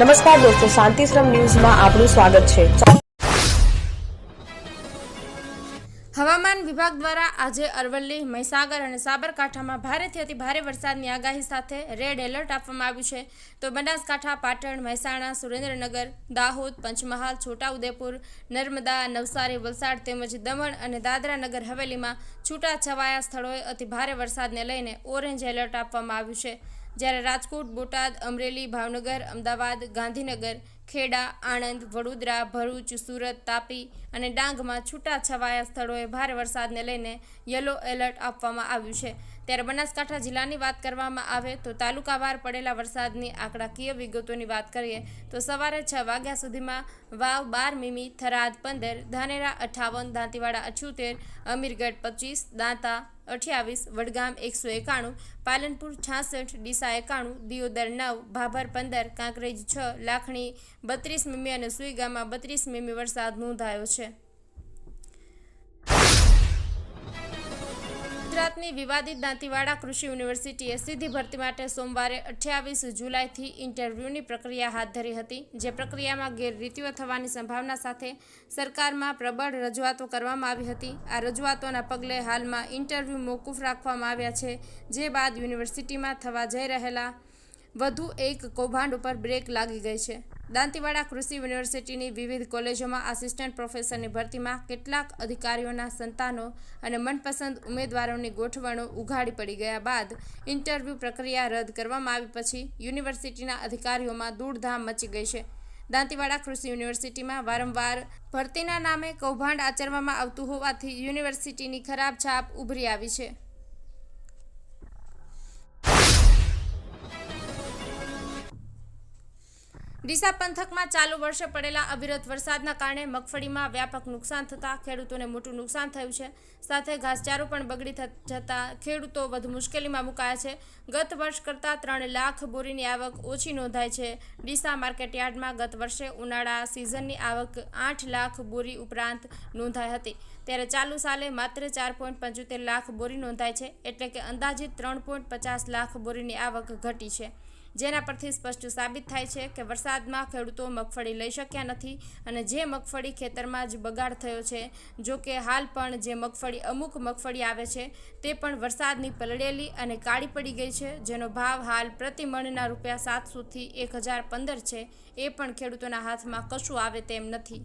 નમસ્કાર દોસ્તો શાંતિશ્રમ ન્યૂઝમાં આપનું સ્વાગત છે. હવામાન વિભાગ દ્વારા આજે અરવલ્લી, મહીસાગર અને સાબરકાંઠામાં ભારેથી અતિ ભારે વરસાદની આગાહી સાથે રેડ એલર્ટ આપવામાં આવ્યું છે. તો બનાસકાંઠા, પાટણ, મહેસાણા, સુરેન્દ્રનગર, દાહોદ, પંચમહાલ, છોટાઉદેપુર, નર્મદા, નવસારી, વલસાડ તેમજ દમણ અને દાદરા નગર હવેલીમાં છૂટા છવાયા સ્થળોએ અતિ ભારે વરસાદને લઈને ઓરેન્જ એલર્ટ આપવામાં આવ્યું છે. જ્યારે રાજકોટ, બોટાદ, અમરેલી, ભાવનગર, અમદાવાદ, ગાંધીનગર, ખેડા, આણંદ, વડોદરા, ભરૂચ, સુરત, તાપી અને ડાંગમાં છૂટા છવાયા સ્થળોએ ભારે વરસાદને લઈને યલો એલર્ટ આપવામાં આવ્યું છે. ત્યારે બનાસકાંઠા જિલ્લાની વાત કરવામાં આવે તો તાલુકાવાર પડેલા વરસાદની આંકડાકીય વિગતોની વાત કરીએ તો સવારે છ વાગ્યા સુધીમાં વાવ બાર મીમી થરાદ, પંદર, ધાનેરા, અઠાવન, દાંતીવાડા અઠ્યોતેર અમીરગઢ, પચીસ, દાંતા અઠ્યાવીસ, વડગામ એકસો એકાણું, પાલનપુર છાસઠ, ડીસા એકાણું, દિયોદર નવ, ભાભર પંદર, કાંકરેજ છ, લાખણી બત્રીસ, મીમી અને સુઈગામાં બત્રીસ મીમી વરસાદ નોંધાયો છે. ગુજરાતની વિવાદિત દાંતીવાડા કૃષિ યુનિવર્સિટીએ સીધી ભરતી માટે સોમવારે અઠ્યાવીસ જુલાઈથી ઇન્ટરવ્યૂની પ્રક્રિયા હાથ ધરી હતી, જે પ્રક્રિયામાં ગેરરીતિઓ થવાની સંભાવના સાથે સરકારમાં પ્રબળ રજૂઆતો કરવામાં આવી હતી. આ રજૂઆતોના પગલે હાલમાં ઇન્ટરવ્યૂ મોકૂફ રાખવામાં આવ્યા છે, જે બાદ યુનિવર્સિટીમાં થવા જઈ રહેલા વધુ એક કૌભાંડ ઉપર બ્રેક લાગી ગઈ છે. દાંતીવાડા કૃષિ યુનિવર્સિટીની વિવિધ કોલેજોમાં આસિસ્ટન્ટ પ્રોફેસરની ભરતીમાં કેટલાક અધિકારીઓના સંતાનો અને મનપસંદ ઉમેદવારોની ગોઠવણો ઉઘાડી પડી ગયા બાદ ઇન્ટરવ્યૂ પ્રક્રિયા રદ કરવામાં આવી પછી યુનિવર્સિટીના અધિકારીઓમાં દૂડધામ મચી ગઈ છે. દાંતીવાડા કૃષિ યુનિવર્સિટીમાં વારંવાર ભરતીના નામે કૌભાંડ આચરવામાં આવતું હોવાથી યુનિવર્સિટીની ખરાબ છાપ ઉભરી આવી છે. ડીસા પંથકમાં ચાલુ વર્ષે પડેલા અવિરત વરસાદના કારણે મગફળીમાં વ્યાપક નુકસાન થતાં ખેડૂતોને મોટું નુકસાન થયું છે. સાથે ઘાસચારો પણ બગડી જતાં ખેડૂતો વધુ મુશ્કેલીમાં મુકાયા છે. ગત વર્ષ કરતાં ત્રણ લાખ બોરીની આવક ઓછી નોંધાઈ છે. ડીસા માર્કેટયાર્ડમાં ગત વર્ષે ઉનાળા સિઝનની આવક આઠ લાખ બોરી ઉપરાંત નોંધાઈ હતી. ત્યારે ચાલુ સાલે માત્ર ચાર પોઈન્ટ પંચોતેર લાખ બોરી નોંધાઈ છે, એટલે કે અંદાજિત ત્રણ પોઈન્ટ પચાસ લાખ બોરીની આવક ઘટી છે. જેના પરથી સ્પષ્ટ સાબિત થાય છે કે વરસાદમાં ખેડૂતો મગફળી લઈ શક્યા નથી અને જે મગફળી ખેતરમાં જ બગાડ થયો છે, જો કે હાલ પણ જે મગફળી અમુક મગફળી આવે છે, તે પણ વરસાદની પલળેલી અને કાળી પડી ગઈ છે, જેનો ભાવ હાલ પ્રતિ મણના રૂપિયા સાતસોથી એક હજાર પંદર છે, એ પણ ખેડૂતોના હાથમાં કશું આવે તેમ નથી.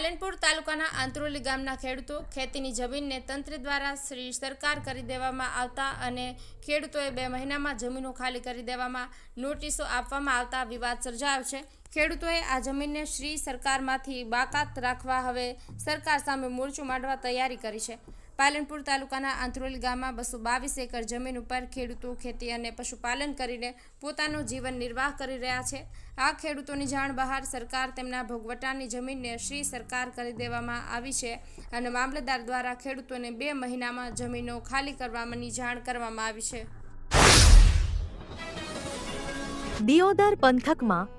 પાલનપુર તાલુકાના આંતરોલી ગામના ખેડૂતો ખેતીની જમીનને તંત્ર દ્વારા શ્રી સરકાર કરી દેવામાં આવતા અને ખેડૂતોએ બે મહિનામાં જમીનો ખાલી કરી દેવામાં નોટિસો આપવામાં આવતા વિવાદ સર્જાયો છે. ખેડૂતોએ આ જમીનને શ્રી સરકારમાંથી બાકાત રાખવા હવે સરકાર સામે મોરચો માંડવા તૈયારી કરી છે. પાલનપુર તાલુકાના આંત્રોલી ગામમાં બસો બાવીસ એકર જમીન ઉપર ખેડૂતો, ખેતી અને પશુપાલન કરીને પોતાનું જીવન નિર્વાહ કરી રહ્યા છે. આ ખેડૂતોની જાણ બહાર સરકાર તેમના ભોગવટાની જમીનને શ્રી સરકાર કરી દેવામાં આવી છે અને મામલતદાર દ્વારા ખેડૂતોને બે મહિનામાં જમીનો ખાલી કરવાની જાણ કરવામાં આવી છે. દિયોદર પંથકમાં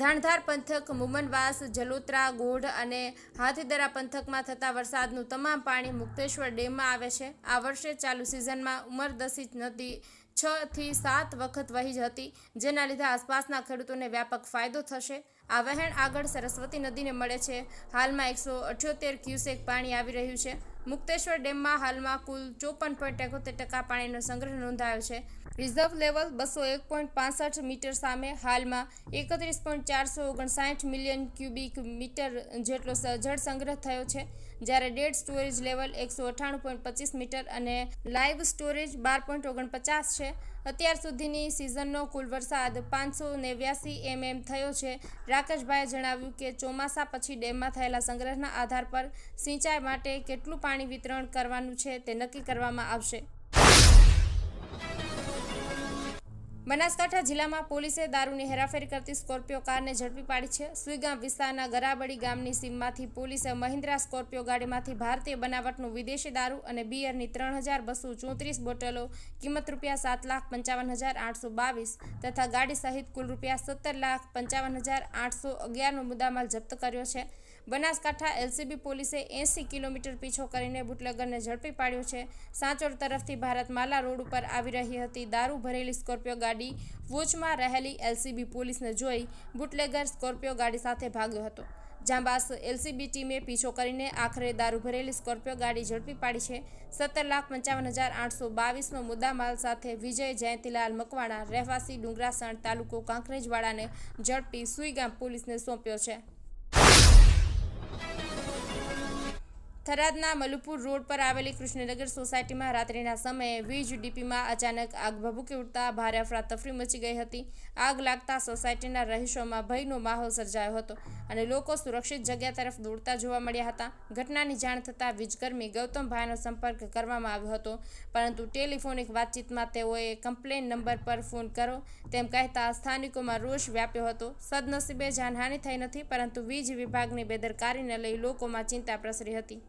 Dhandhar પંથક, મુમનવાસ, જલોત્રા, ગોઢ અને હાથીદરા પંથકમાં થતા વરસાદનું તમામ પાણી મુક્તેશ્વર ડેમમાં આવે છે. આ વર્ષે ચાલુ સિઝનમાં ઉમરદસી નદી છ થી સાત વખત વહી જ હતી, જેના લીધે આસપાસના ખેડૂતોને વ્યાપક ફાયદો થશે. આ વહેણ આગળ સરસ્વતી નદીને મળે છે. હાલમાં એકસો અઠ્યોતેર ક્યુસેક પાણી આવી રહ્યું છે. મુક્તેશ્વર ડેમમાં હાલમાં કુલ ચોપન પોઈન્ટ એકોતેર ટકા પાણીનો સંગ્રહ નોંધાયો છે. રિઝર્વ લેવલ બસો એક પોઈન્ટ પાસઠ મીટર સામે હાલમાં એકત્રીસ પોઈન્ટ ચારસો ઓગણસાઠ મિલિયન ક્યુબિક મીટર જેટલો જળ સંગ્રહ થયો છે, જ્યારે ડેડ સ્ટોરેજ લેવલ એકસો અઠ્ઠાણું પોઈન્ટ પચીસ મીટર અને લાઈવ સ્ટોરેજ બાર પોઈન્ટ ઓગણપચાસ છે. અત્યાર સુધીની સિઝનનો કુલ વરસાદ પાંચસો નેવ્યાસી એમએમ થયો છે. રાકેશભાઈએ જણાવ્યું કે ચોમાસા પછી ડેમમાં થયેલા સંગ્રહના આધાર પર સિંચાઈ માટે કેટલું પાણી વિતરણ કરવાનું છે તે નક્કી કરવામાં આવશે. બનાસકાંઠા જિલ્લામાં પોલીસે દારૂની હેરાફેરી કરતી સ્કોર્પિયો કારને ઝડપી પાડી છે. સુઈગામ વિસ્તારના ગરાબડી ગામની સીમમાંથી પોલીસે મહિન્દ્રા સ્કોર્પિયો ગાડીમાંથી ભારતીય બનાવટનું વિદેશી દારૂ અને બિયરની ત્રણ હજાર બસો ચોત્રીસ બોટલો, કિંમત રૂપિયા સાત લાખ પંચાવન હજાર આઠસો બાવીસ તથા ગાડી સહિત કુલ રૂપિયા સત્તર લાખ પંચાવન હજાર આઠસો અગિયારનો મુદ્દામાલ જપ્ત કર્યો છે. બનાસકાંઠા એલસીબી પોલીસે એંસી કિલોમીટર પીછો કરીને બુટલેગરને ઝડપી પાડ્યો છે. સાંચોર તરફથી ભારત માલા રોડ ઉપર આવી રહી હતી. દારૂ ભરેલી સ્કોર્પિયો ગાડી વોચમાં રહેલી એલસીબી પોલીસને જોઈ બુટલેગર સ્કોર્પિયો ગાડી સાથે ભાગ્યો હતો. જાંબાસ એલસીબી ટીમે પીછો કરીને આખરે દારૂ ભરેલી સ્કોર્પિયો ગાડી ઝડપી પાડી છે. સત્તર લાખ પંચાવન હજાર આઠસો બાવીસનો મુદ્દામાલ સાથે વિજય જયંતિલાલ મકવાણા, રહેવાસી ડુંગરાસણ તાલુકો કાંકરેજવાડાને ઝડપી સુઈગામ પોલીસને સોંપ્યો છે. થરાદના મલુપુર રોડ પર આવેલી કૃષ્ણનગર સોસાયટીમાં રાત્રિના સમયે વીજ ડીપીમાં અચાનક આગ ભભૂકી ઉઠતા ભારે અફરાતફરી મચી ગઈ હતી. આગ લાગતા સોસાયટીના રહીશોમાં ભયનો માહોલ સર્જાયો હતો અને લોકો સુરક્ષિત જગ્યા તરફ દોડતા જોવા મળ્યા હતા. ઘટનાની જાણ થતાં વીજકર્મી ગૌતમભાઈનો સંપર્ક કરવામાં આવ્યો હતો, પરંતુ ટેલિફોનિક વાતચીતમાં તેઓએ કમ્પ્લેન નંબર પર ફોન કરો તેમ કહેતા સ્થાનિકોમાં રોષ વ્યાપ્યો હતો. સદનસીબે જાનહાનિ થઈ નથી, પરંતુ વીજ વિભાગની બેદરકારીને લઈ લોકોમાં ચિંતા પ્રસરી હતી.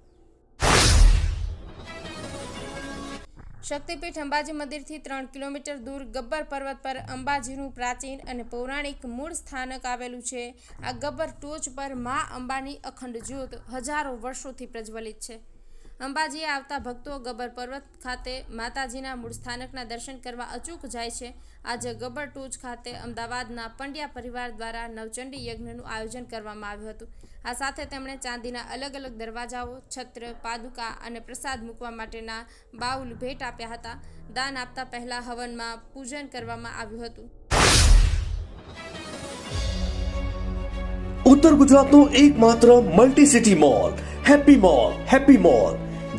શક્તિપીઠ અંબાજી મંદિરથી ત્રણ કિલોમીટર દૂર ગબ્બર પર્વત પર અંબાજીનું પ્રાચીન અને પૌરાણિક મૂળ સ્થાનક આવેલું છે. આ ગબ્બર ટોચ પર મા અંબાની અખંડ જ્યોત હજારો વર્ષોથી પ્રજ્વલિત છે. અંબાજીએ આવતા ભક્તો ગબ્બર પર્વત ખાતે માતાજીના મૂળ સ્થાનકના દર્શન કરવા અચૂક જાય છે. આજે ગબ્બર ટૂચ ખાતે અમદાવાદના પંડ્યા પરિવાર દ્વારા નવચંડી યજ્ઞનું આયોજન કરવામાં આવ્યું હતું. આ સાથે તેમણે ચાંદીના અલગ અલગ દરવાજાઓ, છત્ર, પાદુકા અને પ્રસાદ મૂકવા માટેના બાઉલ ભેટ આપ્યા હતા. દાન આપતા પહેલા હવનમાં પૂજન કરવામાં આવ્યું હતું. ઉત્તર ગુજરાતનો એકમાત્ર multi city mall happy mall happy mall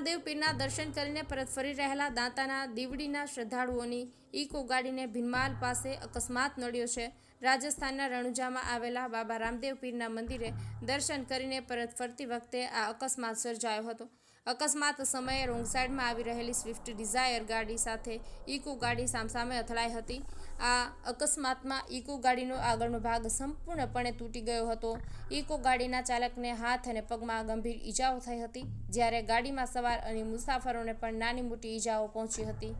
Ramdev પીરના દર્શન કરીને પરત ફરી રહેલા દાંતાના દીવડીના શ્રદ્ધાળુઓની ઈક ગાડીને ભીનમાલ પાસે અકસ્માત નડ્યો છે. રાજસ્થાનના રણુજામાં આવેલા બાબા રામદેવ પીરના મંદિરે દર્શન કરીને પરત ફરતી વખતે આ અકસ્માત સર્જાયો હતો. અકસ્માત સમયે રોંગ સાઈડમાં આવી રહેલી સ્વિફ્ટ ડિઝાયર ગાડી સાથે ઈકો ગાડી સામસામે અથડાઈ હતી. આ અકસ્માતમાં ઇકો ગાડીનો આગળનો ભાગ સંપૂર્ણપણે તૂટી ગયો હતો. ઇકો ગાડીના ચાલકને હાથ અને પગમાં ગંભીર ઈજાઓ થઈ હતી, જ્યારે ગાડીમાં સવાર અને મુસાફરોને પણ નાની મોટી ઈજાઓ પહોંચી હતી.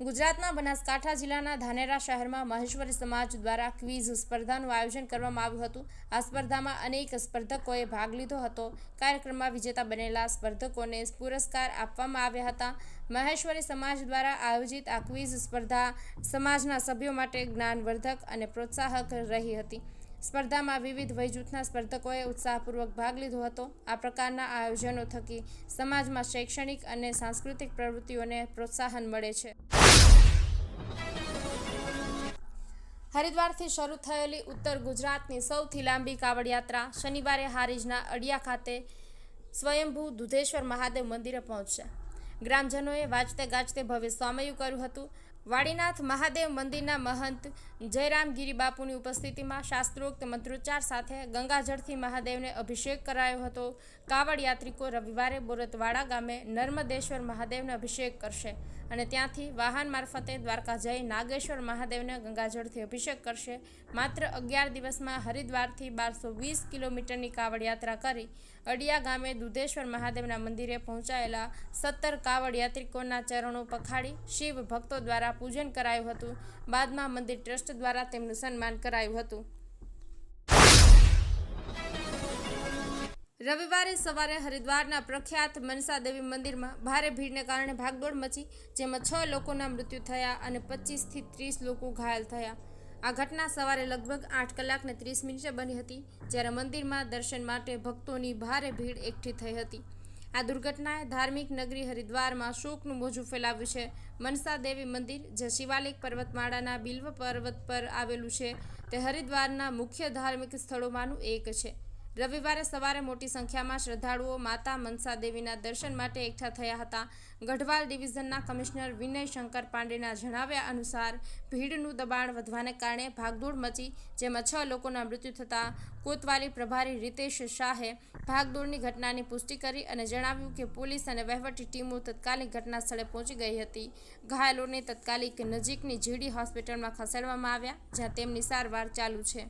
ગુજરાતના બનાસકાંઠા જિલ્લાના ધાનેરા શહેરમાં મહેશ્વરી સમાજ દ્વારા ક્વિઝ સ્પર્ધાનું આયોજન કરવામાં આવ્યું હતું. આ સ્પર્ધામાં અનેક સ્પર્ધકોએ ભાગ લીધો હતો. કાર્યક્રમમાં વિજેતા બનેલા સ્પર્ધકોને પુરસ્કાર આપવામાં આવ્યા હતા. મહેશ્વરી સમાજ દ્વારા આયોજિત આ ક્વિઝ સ્પર્ધા સમાજના સભ્યો માટે જ્ઞાનવર્ધક અને પ્રોત્સાહક રહી હતી. સ્પર્ધામાં વિવિધ વયજૂથના સ્પર્ધકોએ ઉત્સાહપૂર્વક ભાગ લીધો હતો. આ પ્રકારના આયોજનો થકી સમાજમાં શૈક્ષણિક અને સાંસ્કૃતિક પ્રવૃત્તિઓને પ્રોત્સાહન મળે છે. હરિદ્વારથી શરૂ થયેલી ઉત્તર ગુજરાતની સૌથી લાંબી કાવડ યાત્રા શનિવારે હારીજના અડિયા ખાતે સ્વયંભૂ દુધેશ્વર મહાદેવ મંદિરે પહોંચશે. ગ્રામજનોએ વાંચતે ગાજતે ભવ્ય સ્વામયું કર્યું હતું. વાડીનાથ મહાદેવ મંદિરના મહંત જયરામગીરી બાપુની ઉપસ્થિતિમાં શાસ્ત્રોક્ત મંત્રોચ્ચાર સાથે ગંગાજળથી મહાદેવને અભિષેક કરાયો હતો. કાવડ યાત્રિકો રવિવારે બોરતવાડા ગામે નર્મદેશ્વર મહાદેવને અભિષેક કરશે. અને ત્યાંથી વાહન મારફતે દ્વારકા જઈ નાગેશ્વર મહાદેવને ગંગાજળથી અભિષેક કરશે. માત્ર અગિયાર દિવસમાં હરિદ્વારથી બારસો વીસ કિલોમીટરની કાવડ યાત્રા કરી અડિયા ગામે દુધેશ્વર મહાદેવના મંદિરે પહોંચાયેલા સત્તર કાવડ યાત્રિકોના ચરણો પખાડી શિવ ભક્તો દ્વારા પૂજન કરાયું હતું. બાદમાં મંદિર ટ્રસ્ટ દ્વારા તેમનું સન્માન કરાયું હતું. રવિવારે સવારે હરિદ્વારના પ્રખ્યાત મનસા દેવી મંદિરમાં ભારે ભીડને કારણે ભાગદોડ મચી, જેમાં છ લોકોના મૃત્યુ થયા અને પચીસથી ત્રીસ લોકો ઘાયલ થયા. આ ઘટના સવારે લગભગ આઠ કલાકને ત્રીસ મિનિટે બની હતી, જ્યારે મંદિરમાં દર્શન માટે ભક્તોની ભારે ભીડ એકઠી થઈ હતી. આ દુર્ઘટનાએ ધાર્મિક નગરી હરિદ્વારમાં શોકનું મોજું ફેલાવ્યું છે. મનસા દેવી મંદિર, જે શિવાલિક પર્વતમાળાના બિલ્વ પર્વત પર આવેલું છે, તે હરિદ્વારના મુખ્ય ધાર્મિક સ્થળોમાંનું એક છે. રવિવારે સવારે મોટી સંખ્યામાં શ્રદ્ધાળુઓ માતા મનસા દેવીના દર્શન માટે એકઠા થયા હતા. ગઢવાલ ડિવિઝનના કમિશનર વિનય શંકર પાંડેના જણાવ્યા અનુસાર, ભીડનું દબાણ વધવાને કારણે ભાગદોડ મચી, જેમાં છ લોકોના મૃત્યુ થતાં કોતવાલી પ્રભારી રીતેશ શાહે ભાગદોડની ઘટનાની પુષ્ટિ કરી અને જણાવ્યું કે પોલીસ અને વહીવટી ટીમો તત્કાલિક ઘટના સ્થળે પહોંચી ગઈ હતી. ઘાયલોને તત્કાલિક નજીકની જીડી હોસ્પિટલમાં ખસેડવામાં આવ્યા, જ્યાં તેમની સારવાર ચાલુ છે.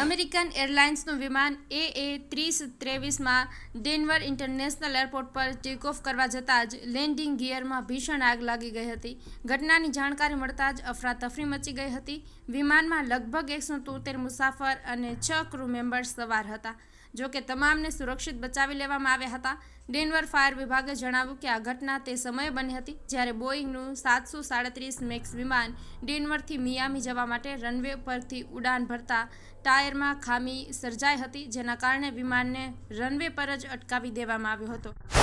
અમેરિકન એરલાઇન્સનું વિમાન એ એ ત્રીસ ત્રેવીસમાં ડેનવર ઇન્ટરનેશનલ એરપોર્ટ પર ટેક ઓફ કરવા જતાં જ લેન્ડિંગ ગિયરમાં ભીષણ આગ લાગી ગઈ હતી. ઘટનાની જાણકારી મળતા જ અફરાતફરી મચી ગઈ હતી. વિમાનમાં લગભગ એકસો તોતેર મુસાફર અને છ ક્રૂ મેમ્બર્સ સવાર હતા. જો કે તમામને સુરક્ષિત બચાવી લેવામાં આવ્યા હતા. ડેનવર ફાયર વિભાગે જણાવ્યું કે આ ઘટના તે સમયે બની હતી જ્યારે બોઈંગનું સાતસો સાડત્રીસ મેક્સ વિમાન ડેનવરથી મિયામી જવા માટે રનવે પરથી ઉડાન ભરતા ટાયરમાં ખામી સર્જાઈ હતી, જેના કારણે વિમાનને રનવે પર જ અટકાવી દેવામાં આવ્યો હતો.